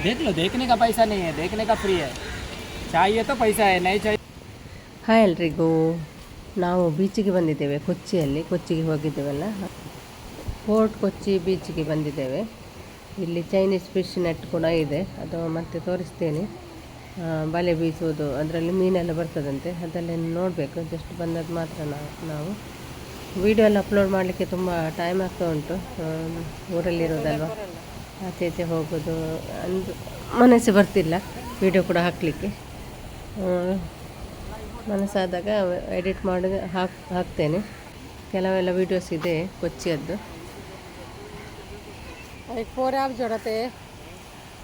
देख लो देखने का पैसा नहीं है देखने का फ्री है चाहिए तो पैसा है नहीं चाहिए ಹಾಯ್ ಎಲ್ರಿಗೂ ನಾವು ಬೀಚಿಗೆ ಬಂದಿದ್ದೇವೆ ಕೊಚ್ಚಿಯಲ್ಲಿ ಕೊಚ್ಚಿಗೆ ಹೋಗಿದ್ದೇವಲ್ಲ ಫೋರ್ಟ್ ಕೊಚ್ಚಿ ಬೀಚಿಗೆ ಬಂದಿದ್ದೇವೆ ಇಲ್ಲಿ ಚೈನೀಸ್ ಫಿಶ್ ನೆಟ್ ಕೂಡ ಇದೆ ಅದು ಮತ್ತೆ ತೋರಿಸ್ತೇನೆ ಆ, ಬಲೆ ಬೀಸುವುದು ಅದರಲ್ಲಿ ಮೀನೆಲ್ಲ ಬರ್ತದಂತೆ ಅದೆಲ್ಲ ನೋಡಬೇಕು ಜಸ್ಟ್ ಬಂದದ್ದು ಮಾತ್ರ ನಾವು ನಾವು ವಿಡಿಯೋ ಎಲ್ಲ ಅಪ್ಲೋಡ್ ಮಾಡಲಿಕ್ಕೆ ತುಂಬ ಟೈಮ್ ಆಗ್ತಾ ಉಂಟು ಆ, ಊರಲ್ಲಿರೋದಲ್ವ ಆಚೆ ಈಚೆ ಹೋಗೋದು ಅಂದು ಮನಸ್ಸು ಬರ್ತಿಲ್ಲ ವಿಡಿಯೋ ಕೂಡ ಹಾಕಲಿಕ್ಕೆ. ಮನಸ್ಸಾದಾಗ ಎಡಿಟ್ ಮಾಡಿ ಹಾಕ್ ಹಾಕ್ತೇನೆ. ಕೆಲವೆಲ್ಲ ವೀಡಿಯೋಸ್ ಇದೆ ಕೊಚ್ಚಿಯದ್ದು. ಅದಕ್ಕೆ ಫೋರ್ ಆಫ್ ಜೊಡತೆ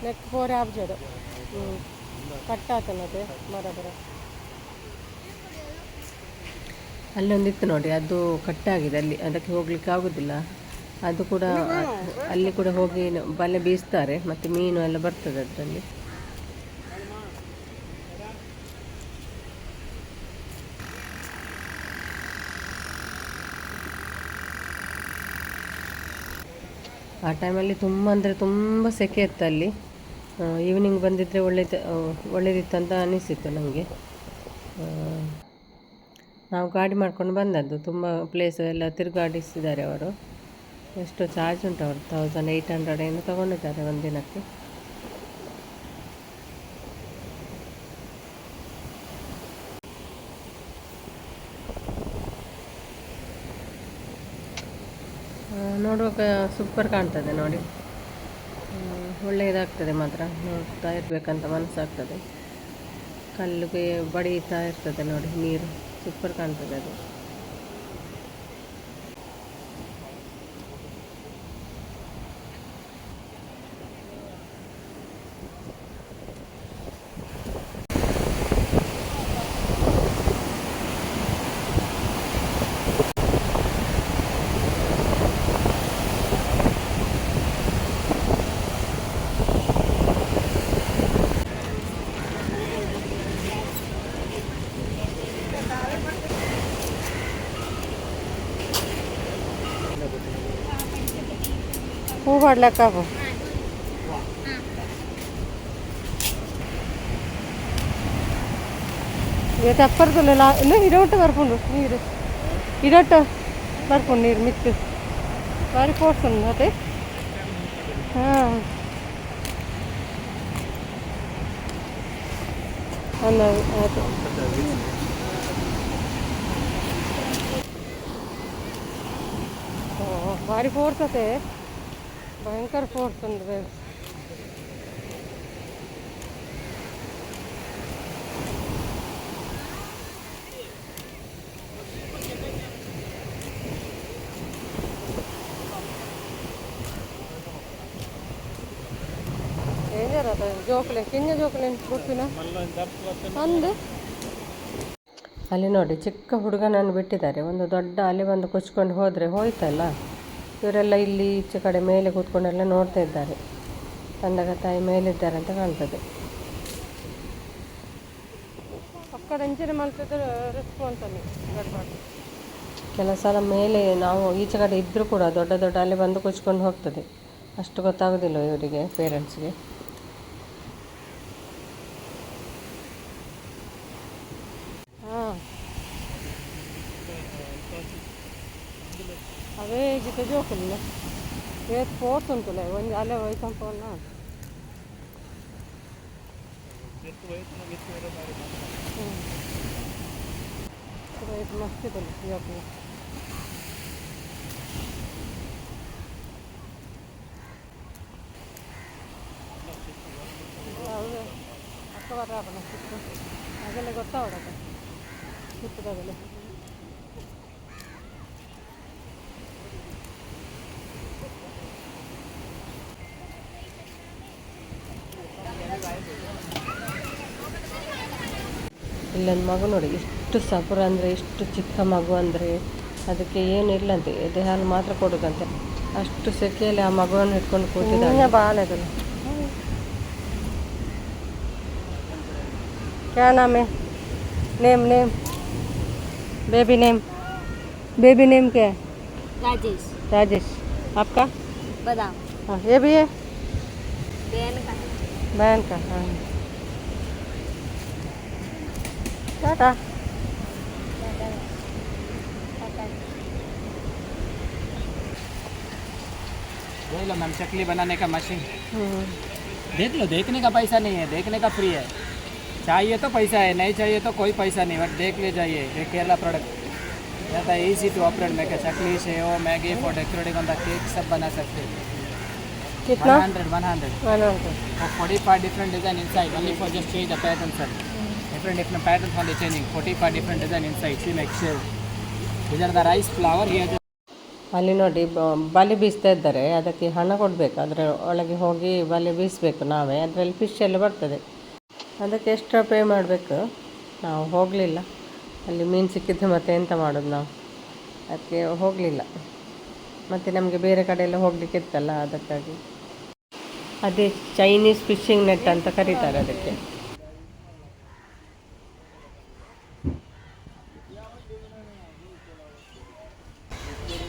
ನೆಕ್ ಫೋರ್ ಆ್ಯಪ್ ಜೊಡ. ಹ್ಞೂ ಕಟ್ಟಾತನತೆ ಬರೋಬರ ಅಲ್ಲೊಂದಿತ್ತು ನೋಡಿ ಅದು ಕಟ್ಟಾಗಿದೆ ಅಲ್ಲಿ ಅದಕ್ಕೆ ಹೋಗ್ಲಿಕ್ಕೆ ಆಗೋದಿಲ್ಲ. ಅದು ಕೂಡ ಅಲ್ಲಿ ಕೂಡ ಹೋಗಿ ಬಲೆ ಬೀಸ್ತಾರೆ, ಮತ್ತು ಮೀನು ಎಲ್ಲ ಬರ್ತದೆ ಅದರಲ್ಲಿ. ಆ ಟೈಮಲ್ಲಿ ತುಂಬ ಅಂದರೆ ತುಂಬ ಸೆಕೆ ಇತ್ತು ಅಲ್ಲಿ. ಈವ್ನಿಂಗ್ ಬಂದಿದ್ದರೆ ಒಳ್ಳೇದು ಒಳ್ಳೇದಿತ್ತು ಅಂತ ಅನಿಸಿತ್ತು ನನಗೆ ನಾವು ಗಾಡಿ ಮಾಡ್ಕೊಂಡು ಬಂದದ್ದು, ತುಂಬ ಪ್ಲೇಸ್ ಎಲ್ಲ ತಿರುಗಾಡಿಸಿದ್ದಾರೆ ಅವರು. ಎಷ್ಟು ಚಾರ್ಜ್ ಉಂಟು ಅವರು. ತೌಸಂಡ್ ಏಯ್ಟ್ ಹಂಡ್ರೆಡ್ ಏನು ತೊಗೊಂಡಿದ್ದಾರೆ ಒಂದಿನಕ್ಕೆ. ನೋಡುವಾಗ ಸೂಪರ್ ಕಾಣ್ತದೆ ನೋಡಿ. ಒಳ್ಳೆಯದಾಗ್ತದೆ ಮಾತ್ರ. ನೋಡ್ತಾ ಇರಬೇಕಂತ ಮನಸ್ಸಾಗ್ತದೆ. ಕಲ್ಲಿಗೆ ಬಡಿತಾ ಇರ್ತದೆ ನೋಡಿ ನೀರು. ಸೂಪರ್ ಕಾಣ್ತದೆ ಅದು. ಹೂ ಮಾಡ್ಲಿಕ್ಕಾಗು ಇವತ್ತು ಅಪ್ಪರ್ದಲ್ಲ ಇನ್ನು ಇಡೋಟ ಬರ್ಕೊಂಡು ನೀರು ಇಡೋಟ ಬರ್ಕೊಂಡು ನೀರು ಮಿತ್ತು ಬಾರಿ ಫೋರ್ಸ್ ಉಂಟು ಅದೇ ಹಾಂ ಅನ್ನ ಆಯ್ತು ಓ, ಭಾರಿ ಫೋರ್ಸ್ ಅತೆ ಭಯಂಕರ ಫೋರ್ಸ್ ಅಂದ್ರೆ ಜೋಕುಲೆ ಅಲ್ಲಿ ನೋಡಿ, ಚಿಕ್ಕ ಹುಡುಗನನ್ನು ಬಿಟ್ಟಿದ್ದಾರೆ. ಒಂದು ದೊಡ್ಡ ಅಲ್ಲಿ ಬಂದು ಕೊಚ್ಕೊಂಡು ಹೋದ್ರೆ ಹೋಯ್ತಲ್ಲ? ಇವರೆಲ್ಲ ಇಲ್ಲಿ ಈಚೆ ಕಡೆ ಮೇಲೆ ಕೂತ್ಕೊಂಡೆಲ್ಲ ನೋಡ್ತಾ ಇದ್ದಾರೆ. ತಂದಗ ತಾಯಿ ಮೇಲಿದ್ದಾರೆ ಅಂತ ಕಾಣ್ತದೆ. ಕೆಲವು ಸಲ ಮೇಲೆ ನಾವು ಈಚೆ ಕಡೆ ಇದ್ದರೂ ಕೂಡ ದೊಡ್ಡ ದೊಡ್ಡ ಅಲ್ಲಿ ಬಂದು ಕೊಚ್ಕೊಂಡು ಹೋಗ್ತದೆ. ಅಷ್ಟು ಗೊತ್ತಾಗೋದಿಲ್ಲ ಇವರಿಗೆ ಪೇರೆಂಟ್ಸ್ಗೆ. ಅವೇ ಜಿತೆ ಜೋಕುಲ್ಲ ಏತ್ ಫೋರ್ಸ್ ಉಂಟುಲ್ಲ ಒಂದು ಅಲೆ ಹೋಯ್ತಂಪವನ್ನ ಹ್ಞೂ ಮಸ್ತ್ ಇದಲ್ಲ ಜೋಕುಲು ಹೌದು ಅಕ್ಕ ಬರಾಬಲ್ಲ ಸಿಕ್ಕು ಹಾಗೆಲ್ಲ ಗೊತ್ತಾವಡಕ ಸಿಕ್ಕದಾಗಲ್ಲ ಇಲ್ಲೊಂದು ಮಗು ನೋಡಿ ಎಷ್ಟು ಸಪುರ ಅಂದರೆ ಎಷ್ಟು ಚಿಕ್ಕ ಮಗು ಅಂದರೆ ಅದಕ್ಕೆ ಏನು ಇಲ್ಲಂತೆ ಎದೆ ಹಾಲು ಮಾತ್ರ ಕೊಡೋದಂತೆ ಅಷ್ಟು ಸೆಕೆಯಲ್ಲಿ ಆ ಮಗುವನ್ನು ಇಟ್ಕೊಂಡು ಕೂತಿದ್ದಾಳೆ ಹಿಂಗೆ ಬಾಳೆ ಅದಲ್ಲ क्या नाम है name name baby name baby name क्या है राजेश राजेश आपका बादाम हाँ ये भी है बेन का ಬ್ಯಾಂಕ ಹಾಂ Tata. देख लो मैम चकली बनाने का मशीन हम्म। देख लो देखने का पैसा नहीं है देखने का फ्री है। चाहिए तो पैसा है नहीं चाहिए तो कोई पैसा नहीं बट देख ले जाइए ये केरला प्रोडक्ट ज़्यादा ईजी टू ऑपरेट मेक चकली से हो Maggi for decorative on the cake सब बना सकते हैं। कितना? 100 100 100 for 45 different design inside only for just change the pattern sir different different patterns only changing. 45 different design inside see like these are the rice flour here. ಅಲ್ಲಿ ನೋಡಿ ಬಲೆ ಬೀಸ್ತಾ ಇದ್ದಾರೆ. ಅದಕ್ಕೆ ಹಣ ಕೊಡಬೇಕು. ಅದರ ಒಳಗೆ ಹೋಗಿ ಬಲೆ ಬೀಸಬೇಕು ನಾವೇ. ಅದರಲ್ಲಿ ಫಿಶ್ ಎಲ್ಲ ಬರ್ತದೆ. ಅದಕ್ಕೆ ಎಕ್ಸ್ಟ್ರಾ ಪೇ ಮಾಡಬೇಕು. ನಾವು ಹೋಗಲಿಲ್ಲ. ಅಲ್ಲಿ ಮೀನು ಸಿಕ್ಕಿದ್ದು ಮತ್ತೆ ಎಂತ ಮಾಡೋದು ನಾವು? ಅದಕ್ಕೆ ಹೋಗಲಿಲ್ಲ. ಮತ್ತು ನಮಗೆ ಬೇರೆ ಕಡೆ ಎಲ್ಲ ಹೋಗಲಿಕ್ಕೆ ಇತ್ತಲ್ಲ, ಅದಕ್ಕಾಗಿ. ಅದೇ ಚೈನೀಸ್ ಫಿಶಿಂಗ್ ನೆಟ್ ಅಂತ ಕರೀತಾರೆ ಅದಕ್ಕೆ.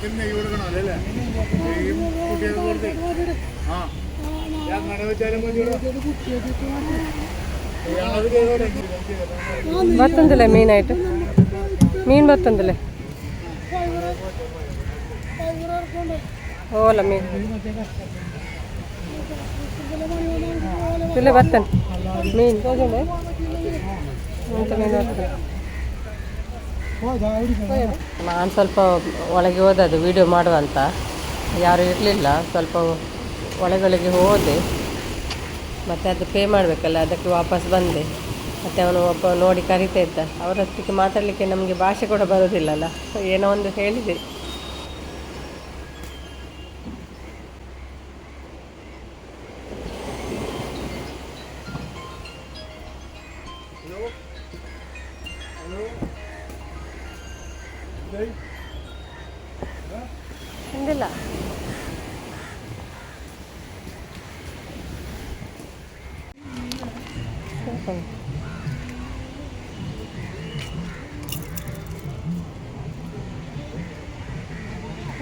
ಹೋಯ್ ಹಾಂ ಓಲ್ ಅಂತಲೇ ಅಂತಲ್ಲೇ ಹಾಂ ಬೀಜದ ಬರ್ತಂದಿಲ್ಲ ಮೀನಾಯ್ತು ಮೀನು ಬರ್ತಂದಿಲ್ಲ ಓಲ ಮೀನು ಇಲ್ಲೇ ಬರ್ತಾನೆ ಮೀನು ತೋಜಂಡೆ ಅಂತ ಮೀನು ಬರ್ತದೆ ನಾನು ಸ್ವಲ್ಪ ಒಳಗೆ ಹೋದದ್ದು ವೀಡಿಯೋ ಮಾಡುವಂತ ಯಾರು ಇರಲಿಲ್ಲ, ಸ್ವಲ್ಪ ಒಳಗೊಳಗೆ ಹೋದೆ. ಮತ್ತು ಅದು ಪೇ ಮಾಡಬೇಕಲ್ಲ, ಅದಕ್ಕೆ ವಾಪಸ್ ಬಂದೆ. ಮತ್ತು ಅವನು ಒಬ್ಬ ನೋಡಿ ಕರಿತಾ ಇದ್ದ. ಅವರೊತ್ತಿಗೆ ಮಾತಾಡಲಿಕ್ಕೆ ನಮಗೆ ಭಾಷೆ ಕೂಡ ಬರೋದಿಲ್ಲಲ್ಲ. ಏನೋ ಒಂದು ಹೇಳಿದೆ.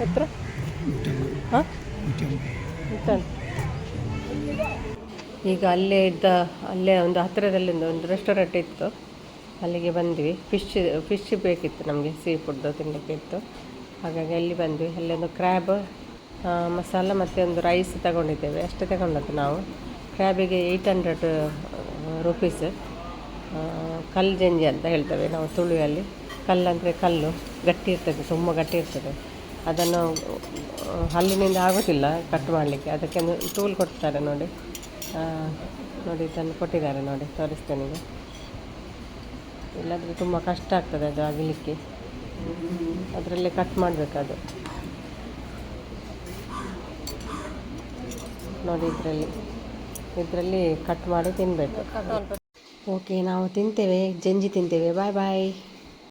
ಎತ್ರ ಹಾಂ? ಈಗ ಅಲ್ಲೇ ಇದ್ದ, ಅಲ್ಲೇ ಒಂದು ಹತ್ತಿರದಲ್ಲಿ ಒಂದು ರೆಸ್ಟೋರೆಂಟ್ ಇತ್ತು. ಅಲ್ಲಿಗೆ ಬಂದ್ವಿ. ಫಿಶ್ ಫಿಶ್ ಬೇಕಿತ್ತು ನಮಗೆ ಸೀ ಫುಡ್ ತಿನ್ನಲಿಕ್ಕೆ ಇತ್ತು. ಹಾಗಾಗಿ ಅಲ್ಲಿ ಬಂದ್ವಿ. ಅಲ್ಲಿ ಒಂದು ಕ್ರ್ಯಾಬ್ ಮಸಾಲ ಮತ್ತು ಒಂದು ರೈಸ್ ತಗೊಂಡಿದ್ದೇವೆ. ಅಷ್ಟೇ ತಗೊಂಡದ್ದು ನಾವು. ಕ್ರ್ಯಾಬಿಗೆ ಏಯ್ಟ್ ಹಂಡ್ರೆಡ್ ರುಪೀಸ್ ಕಲ್ಲು ಜಂಜಿ ಅಂತ ಹೇಳ್ತೇವೆ ನಾವು ತುಳುವಲ್ಲಿ ಕಲ್ಲು ಅಂದರೆ ಕಲ್ಲು, ಗಟ್ಟಿ ಇರ್ತದೆ ತುಂಬ ಗಟ್ಟಿ ಇರ್ತದೆ. ಅದನ್ನು ಹಲ್ಲಿನಿಂದ ಆಗೋದಿಲ್ಲ ಕಟ್ ಮಾಡಲಿಕ್ಕೆ. ಅದಕ್ಕೆ ಒಂದು ಟೂಲ್ ಕೊಡ್ತಾರೆ ನೋಡಿ. ನೋಡಿ, ಇದನ್ನು ಕೊಟ್ಟಿದ್ದಾರೆ ನೋಡಿ, ತೋರಿಸ್ತೇನೆ ಈಗ. ಇಲ್ಲಾದರೆ ತುಂಬ ಕಷ್ಟ ಆಗ್ತದೆ ಅದು ಆಗಲಿಕ್ಕೆ ಅದರಲ್ಲೇ ಕಟ್ ಮಾಡಬೇಕು ಅದು. ನೋಡಿ, ಇದರಲ್ಲಿ. ಇದರಲ್ಲಿ ಕಟ್ ಮಾಡಿ ತಿನ್ನಬೇಕು ಓಕೆ ನಾವು ತಿಂತೇವೆ. ಜಂಜಿ ತಿಂತೇವೆ. ಬಾಯ್ ಬಾಯ್